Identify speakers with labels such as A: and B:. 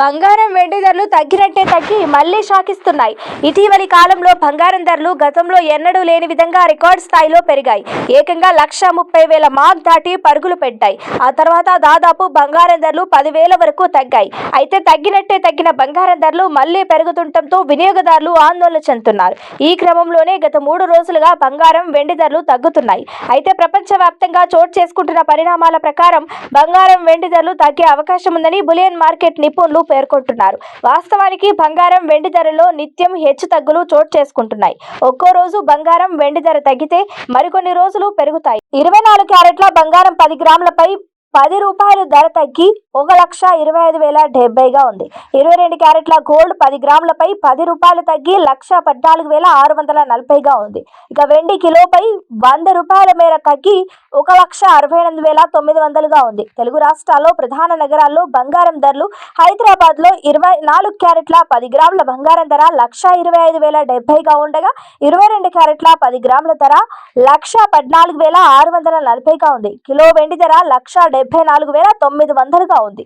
A: బంగారం వెండి ధరలు తగ్గినట్టే తగ్గి మళ్ళీ షాకిస్తున్నాయి. ఇటీవలి కాలంలో బంగారం ధరలు గతంలో ఎన్నడూ లేని విధంగా రికార్డ్ స్థాయిలో పెరిగాయి. ఏకంగా లక్ష ముప్పై వేల మార్క్ దాటి పరుగులు పెట్టాయి. ఆ తర్వాత దాదాపు బంగారం ధరలు పదివేల వరకు తగ్గాయి. అయితే తగ్గినట్టే తగ్గిన బంగారం ధరలు మళ్ళీ పెరుగుతుండటంతో వినియోగదారులు ఆందోళన చెందుతున్నారు. ఈ క్రమంలోనే గత మూడు రోజులుగా బంగారం వెండి ధరలు తగ్గుతున్నాయి. అయితే ప్రపంచవ్యాప్తంగా చోటు చేసుకుంటున్న పరిణామాల ప్రకారం బంగారం వెండి ధరలు తగ్గే అవకాశం ఉందని బులియన్ మార్కెట్ నిపుణులు పేర్కొంటున్నారు. వాస్తవానికి బంగారం వెండి ధరలో నిత్యం హెచ్చు తగ్గులు చోటు చేసుకుంటున్నాయి. ఒక్కో రోజు బంగారం వెండి ధర తగ్గితే మరికొన్ని రోజులు పెరుగుతాయి. ఇరవై నాలుగు క్యారెట్ల బంగారం పది గ్రాములపై పది రూపాయలు ధర తగ్గి ఒక లక్ష ఇరవై ఐదు వేల డెబ్బైగా ఉంది. ఇరవై రెండు క్యారెట్ల గోల్డ్ పది గ్రాములపై పది రూపాయలు తగ్గి లక్ష పద్నాలుగు వేల ఆరు వందల నలభైగా ఉంది. ఇక వెండి కిలోపై వంద రూపాయల మేర తగ్గి ఒక లక్ష అరవై ఎనిమిది వేల తొమ్మిది వందలుగా ఉంది. తెలుగు రాష్ట్రాల్లో ప్రధాన నగరాల్లో బంగారం ధరలు హైదరాబాద్లో ఇరవై నాలుగు క్యారెట్ల పది గ్రాముల బంగారం ధర లక్ష ఇరవై ఐదు వేల డెబ్బైగా ఉండగా ఇరవై రెండు క్యారెట్ల పది గ్రాముల ధర లక్ష పద్నాలుగు వేల ఆరు వందల నలభైగా ఉంది. కిలో వెండి ధర లక్ష డెబ్బై నాలుగు వేల తొమ్మిది వందలుగా ఉంది.